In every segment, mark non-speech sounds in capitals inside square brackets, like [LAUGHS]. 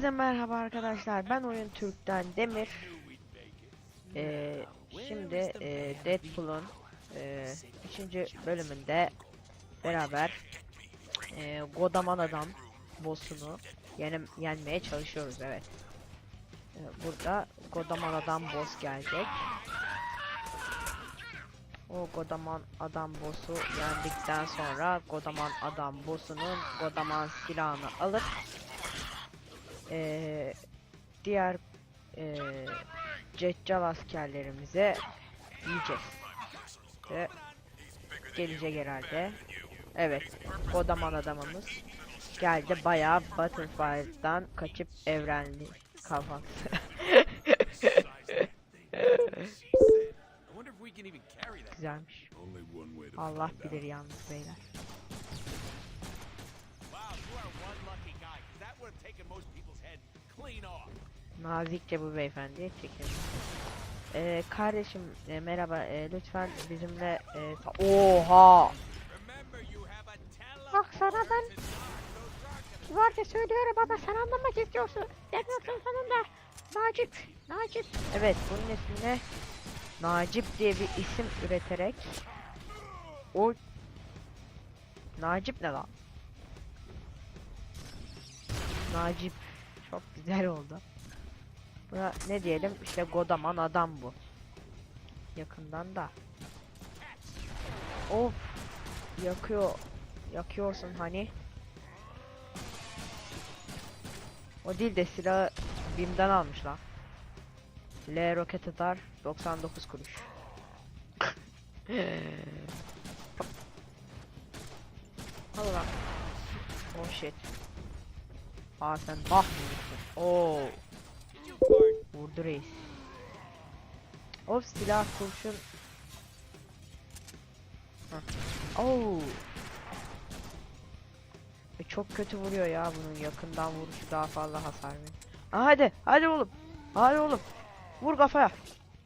Herkese merhaba arkadaşlar. Ben Oyun Türk'ten Demir. Ee, şimdi e, Deadpool'un e, 3. bölümünde beraber e, Godaman Adam boss'unu yenem, yenmeye çalışıyoruz. Evet. E, burada Godaman Adam boss gelecek. O Godaman Adam boss'u yendikten sonra Godaman Adam boss'unun Godaman silahını alıp eee, diğer eee Ceccal askerlerimize yiyeceğiz. Ve gelecek herhalde. Evet, kodaman adamımız geldi. Bayağı Battlefield'dan kaçıp evrenli kafası. [LAUGHS] Güzelmiş. Allah bilir yalnız beyler. Nazikçe bu beyefendiye çekelim. Ee, kardeşim e, merhaba e, lütfen bizimle e, Oha! Bak sana ben ya söylüyorum ama sen anlamak istiyorsun. Demiyorsun sonunda. Nacip, Nacip. Evet bunun ismine Nacip diye bir isim üreterek o Nacip ne lan? Nacip çok güzel oldu. Buna ne diyelim işte Godaman adam bu. Yakından da. Of yakıyor yakıyorsun hani. O değil de silahı Bim'den almış lan. L roket atar 99 kuruş. [LAUGHS] Al lan. Oh shit. Aa sen bah mısın? Oo. Vurdu reis. Of silah kurşun. Hah. Oo. E, çok kötü vuruyor ya bunun yakından vuruşu daha fazla hasar veriyor. Aa, hadi hadi oğlum. Hadi oğlum. Vur kafaya.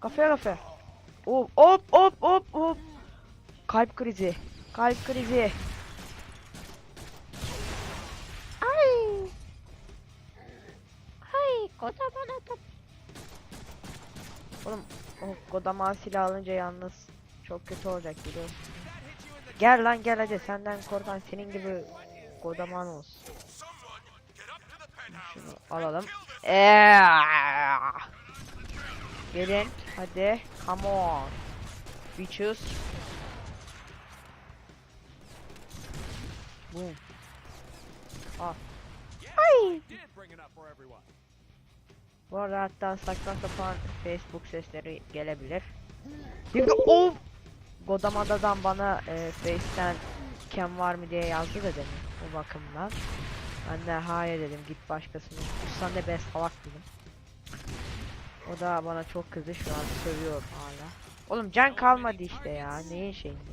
Kafaya kafaya. Hop hop hop hop hop. Kalp krizi. Kalp krizi. Kodaman silah alınca yalnız çok kötü olacak biliyorsun. Gel lan gel hadi senden korkan senin gibi kodaman olsun. Şunu alalım. Eee. Gelin hadi come on. Bitches. Boom. Al. Ay. Bu arada hatta saçma sapan Facebook sesleri gelebilir. Şimdi o Godamadadan bana e, Face'ten kem var mı diye yazdı da demin o bakımdan. Ben de hayır dedim git başkasını. Ustan ne be salak dedim. O da bana çok kızdı şu an sövüyor hala. Oğlum can kalmadı işte ya neyin şeyinde.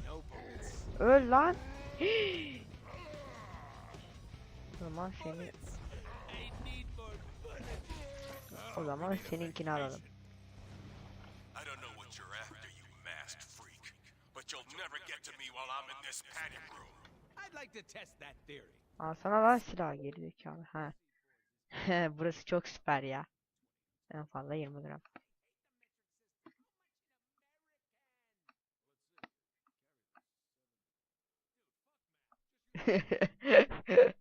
Öl lan. [GASPS] zaman seni o zaman seninkini alalım. I don't know what you're after, you masked freak, but you'll never get to me while I'm in this panic room. I'd like to test that theory. Al sana lan silah geri zekalı. Ha. [LAUGHS] Burası çok süper ya. En fazla 20 gram. [LAUGHS]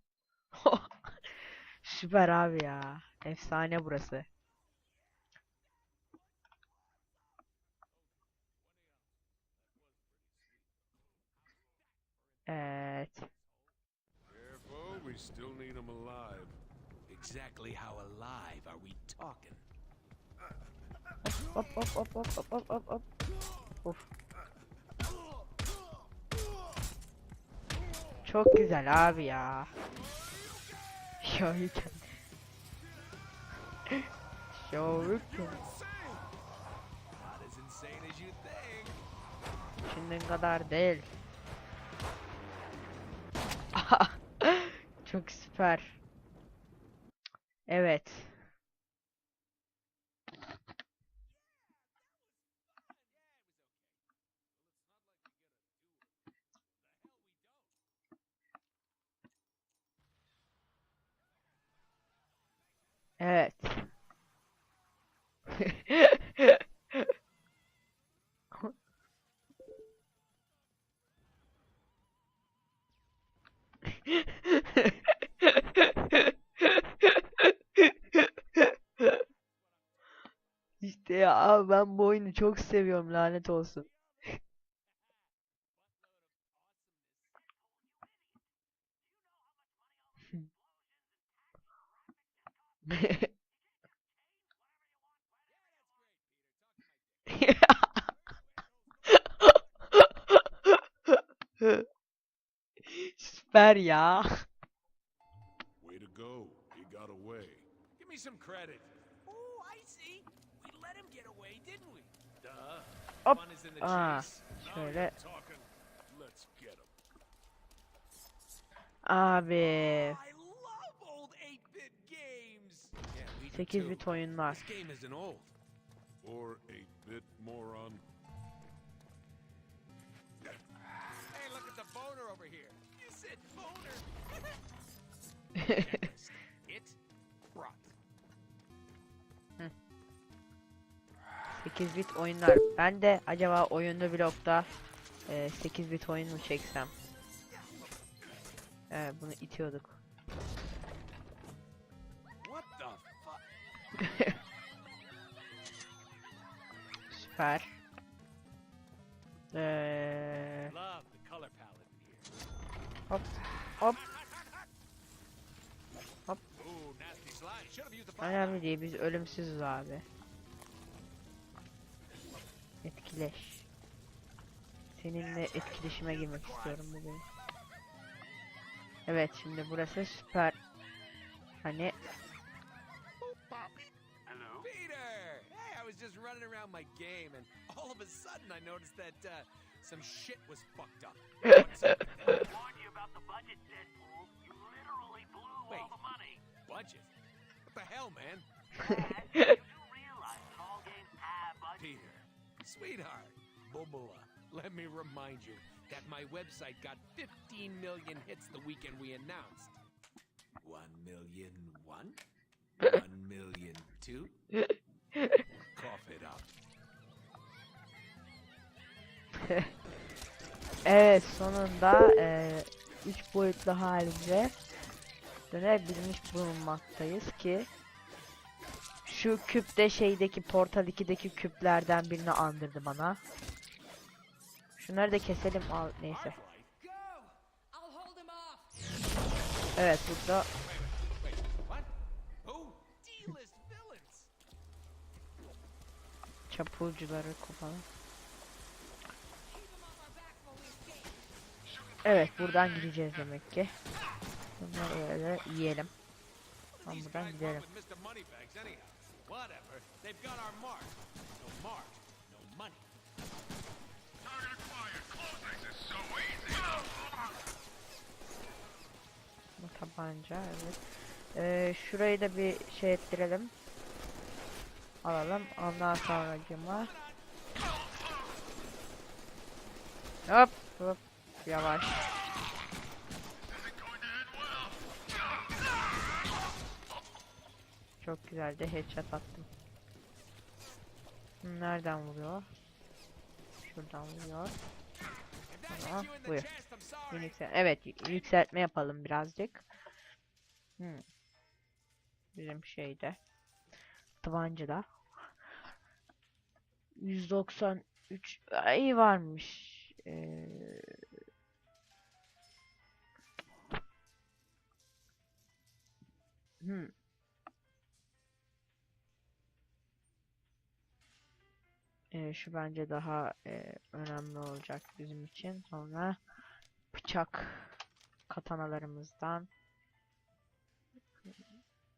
Süper abi ya. Efsane burası. Evet. Careful, we still need him alive. Exactly how alive are we talking? Hop hop hop hop hop hop hop hop. Of. Çok güzel abi ya. [LAUGHS] Şahıken. Şahıken. [LAUGHS] Not as insane as you think. Düşündüğün kadar değil. [LAUGHS] Çok süper. Evet. Bunu çok seviyorum lanet olsun. Süper ya. Way to go. You got away. Give me some credit. Oh, I see. We let him get away, didn't we? Duh. Hop. Fun is in the Ah, chase. şöyle. Talking. Let's get him. Abi. I love old 8-bit games. Yeah, we do 8 too. bit oyunlar. This game isn't old. Or 8-bit moron. Hey, look at the boner over here. You said boner. [LAUGHS] 8 bit oyunlar. Ben de acaba oyunlu blokta e, 8 bit oyun mu çeksem? Evet bunu itiyorduk. [LAUGHS] Süper. Here. hop hop fire. önemli değil biz ölümsüzüz abi. Etkileş. Seninle etkileşime girmek istiyorum bugün. Evet şimdi burası süper. Hani Peter! Hey, I was just running around my game, and all of a sudden I noticed that uh, some shit was fucked up. [LAUGHS] Warned you about the budget, Deadpool. You literally blew Wait. all the money. Budget? What the hell, man? [LAUGHS] sweetheart, Bubula, let me remind you that my website got 15 million hits the weekend we announced. One million one? [LAUGHS] One million two? Cough it up. Evet sonunda 3 boyutlu halinde dönebilmiş bulunmaktayız ki şu küpte şeydeki Portal 2'deki küplerden birini andırdı bana. Şunları da keselim al neyse. Evet burada çapulcuları kopalım. Evet buradan gideceğiz demek ki. Bunları öyle yiyelim. Tamam buradan gidelim. Whatever. They've got our mark. No mark, no money. Target acquired. This is so easy. Bu tabanca evet. Ee, şurayı da bir şey ettirelim. Alalım. Ondan sonra cıma. Hop hop. Yavaş. Çok güzeldi. Headshot attım. Nereden vuruyor? Şuradan vuruyor. Tamam, buyur. Yüksel evet yükseltme yapalım birazcık. Hmm. Bizim şeyde. Tabancada. 193 ay varmış. Ee, hmm. Ee, şu bence daha e, önemli olacak bizim için. Sonra bıçak katanalarımızdan.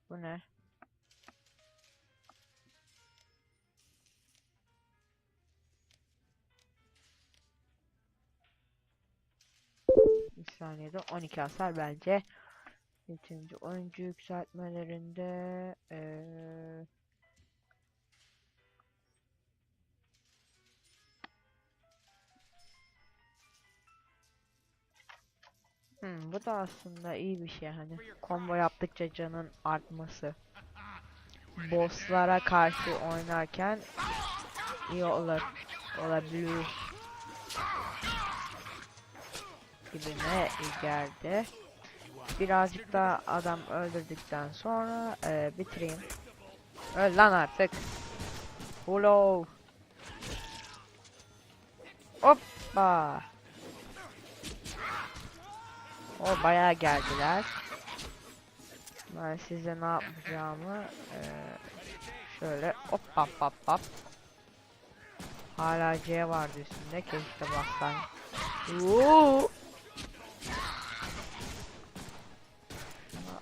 Bu ne? Bir saniyede 12 hasar bence. Üçüncü oyuncu yükseltmelerinde eee Hmm, bu da aslında iyi bir şey hani combo yaptıkça canın artması. Bosslara karşı oynarken iyi olur. Olabilir. Gibime geldi. Birazcık da adam öldürdükten sonra e, bitireyim. Öl lan artık. Hello. Hoppa. O bayağı geldiler. Ben size ne yapacağımı eee, şöyle hop hop hop hop. Hala C vardı üstünde. Keşke. Oo. Şuna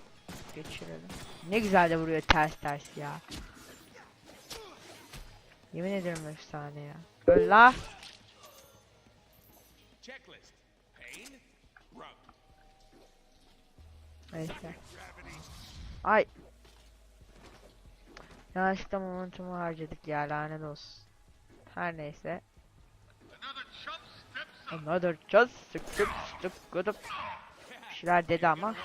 geçirelim. Ne güzel de vuruyor ters ters ya. Yemin ederim efsane ya. Öl la. Neyse. Ay. Yanlışlıkla momentumu harcadık ya lanet olsun. Her neyse. Another just sıkıp sıkıp Bir şeyler dedi ama.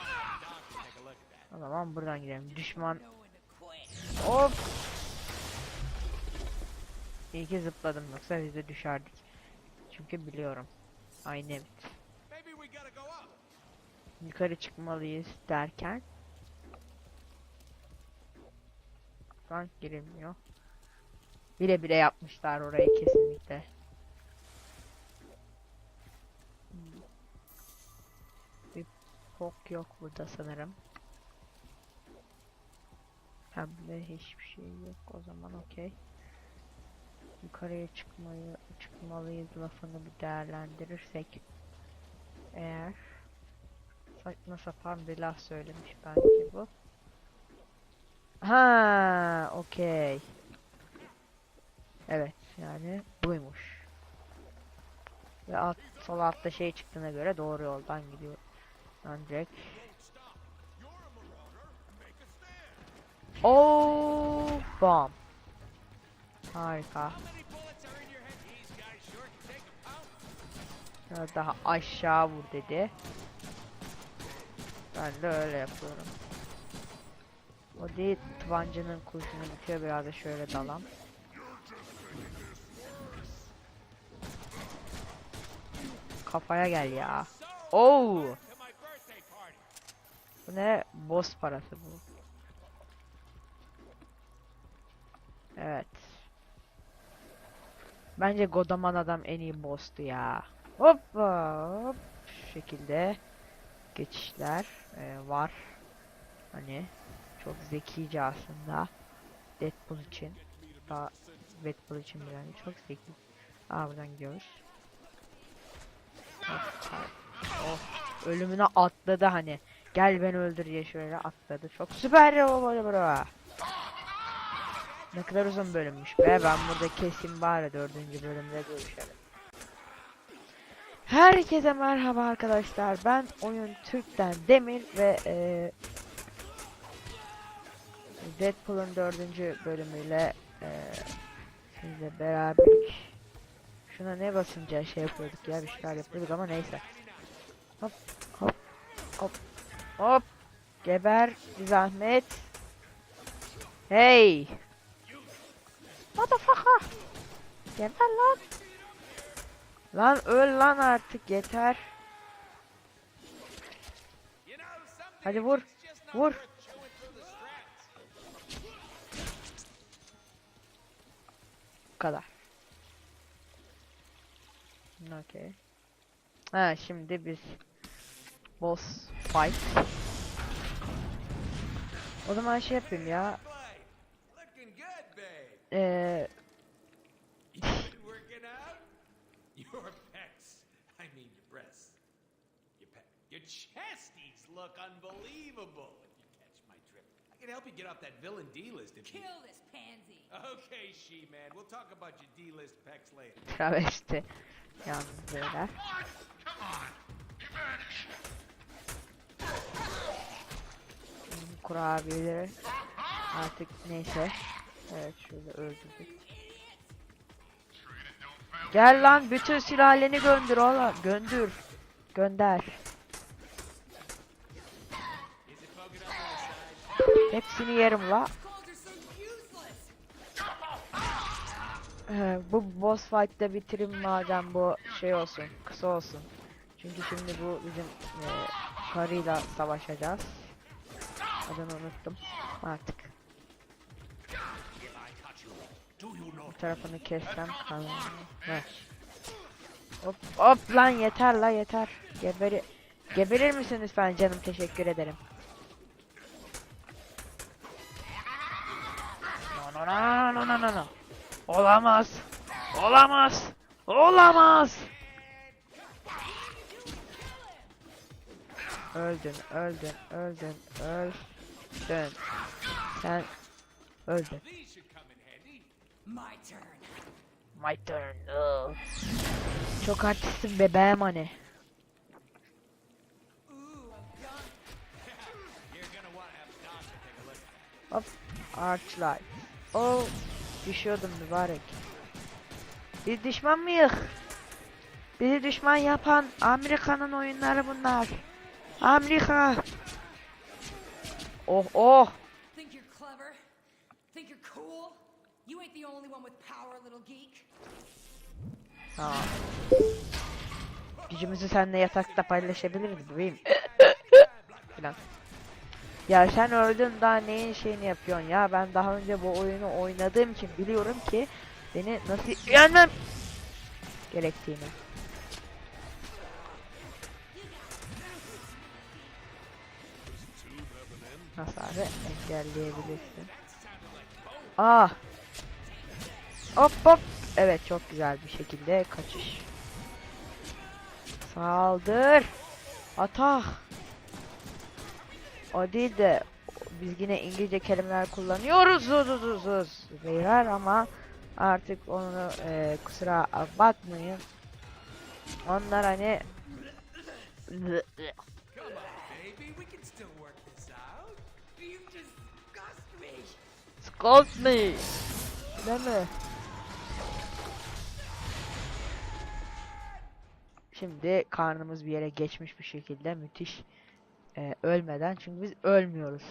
O zaman buradan gidelim. Düşman. Hop. İyi ki zıpladım yoksa biz de düşerdik. Çünkü biliyorum. Aynı Maybe we gotta go up. Yukarı çıkmalıyız derken Rank girilmiyor. Bire bire yapmışlar orayı kesinlikle. Bir pok yok burada sanırım. Pembe hiçbir şey yok o zaman okey. Yukarıya çıkmayı çıkmalıyız lafını bir değerlendirirsek eğer saçma sapan bir laf söylemiş bence bu. Ha, okey. Evet, yani buymuş. Ve alt, sol altta şey çıktığına göre doğru yoldan gidiyor. Ancak. Oh, bomb. Harika. Daha aşağı vur dedi. Ben de öyle yapıyorum. O değil tabancanın kurşunu bitiyor biraz da şöyle dalam. Kafaya gel ya. Oo! Bu ne? Boss parası bu. Evet. Bence Godaman adam en iyi boss'tu ya. Hoppa hop. Şu şekilde geçişler e, var. Hani çok zekice aslında. Deadpool için. Daha Deadpool için bile yani çok zeki. Aa buradan gidiyoruz. Oh, ölümüne atladı hani. Gel beni öldür diye şöyle atladı. Çok süper baba bro. Ne kadar uzun bölümmüş be. Ben burada kesin bari dördüncü bölümde görüşelim. Herkese merhaba arkadaşlar. Ben Oyun Türk'ten Demir ve eee Deadpool'un dördüncü bölümüyle eee sizle beraber Şuna ne basınca şey yapıyorduk ya bir şeyler yapıyorduk ama neyse. Hop hop hop hop geber zahmet. Hey. Motherfucker. Geber lan. Lan öl lan artık yeter. Hadi vur. Vur. Bu kadar. Okey. Ha şimdi biz boss fight. O zaman şey yapayım ya. Eee You been working out? Your pecs, I mean your breasts. Your pec, chesties look unbelievable. If you catch my drift, I can help you get off that villain D list if you. Kill this pansy. Okay, she-man. We'll talk about your D-list pecs later. travesti yalnız beyler. Kurabiyeleri artık neyse. Evet şöyle öldürdük. Gel lan bütün sülaleni göndür oğlum. Göndür. Gönder. Hepsini yerim la. Ee, bu boss fight'ta bitirim madem bu şey olsun, kısa olsun. Çünkü şimdi bu bizim e, karıyla savaşacağız. Adını unuttum artık. Bu tarafını kessem kalır. Ver. Hop hop lan yeter la yeter. Geberi Geberir misin lütfen canım teşekkür ederim. No no no no. Olamaz. Olamaz. Olamaz. Öldün, öldün, öldün, öldün. Sen öldün. My turn. Ugh. Çok artistsin bebeğim hani. Hop. Archlight. Oh. Düşüyordum mübarek. Biz düşman mıyız? Bizi düşman yapan Amerika'nın oyunları bunlar. Amerika. Oh oh. Think you're clever? Think you're cool? You ain't the only one with power, little geek. Ha. Gücümüzü seninle yatakta paylaşabiliriz bebeğim. [LAUGHS] Falan. Ya sen öldün daha neyin şeyini yapıyorsun ya ben daha önce bu oyunu oynadığım için biliyorum ki beni nasıl yenmem gerektiğini. Hasarı engelleyebilirsin. Ah! Hop hop! Evet çok güzel bir şekilde kaçış. Saldır! Atak! O değil de biz yine İngilizce kelimeler kullanıyoruz beyler ama artık onu e, kusura bakmayın. Onlar hani. Scold me. Değil mi? Şimdi karnımız bir yere geçmiş bir şekilde müthiş e, ölmeden çünkü biz ölmüyoruz.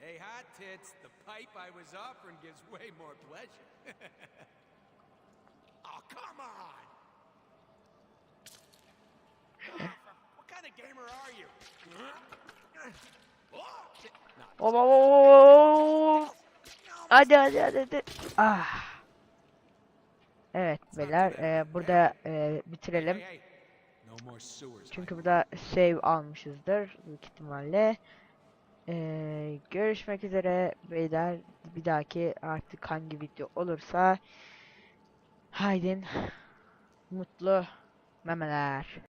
Hey, hot tits. The pipe I was offering gives way more pleasure. [LAUGHS] oh, come on. what kind of gamer are you? Oh, shit. No, Hop, hop, hop, hop. Hadi hadi hadi hadi. Ah. Evet beyler e, burada e, bitirelim. hey, hey. No more sewers. Çünkü burada save almışızdır büyük ihtimalle. Ee, görüşmek üzere beyler. Bir dahaki artık hangi video olursa haydin mutlu memeler.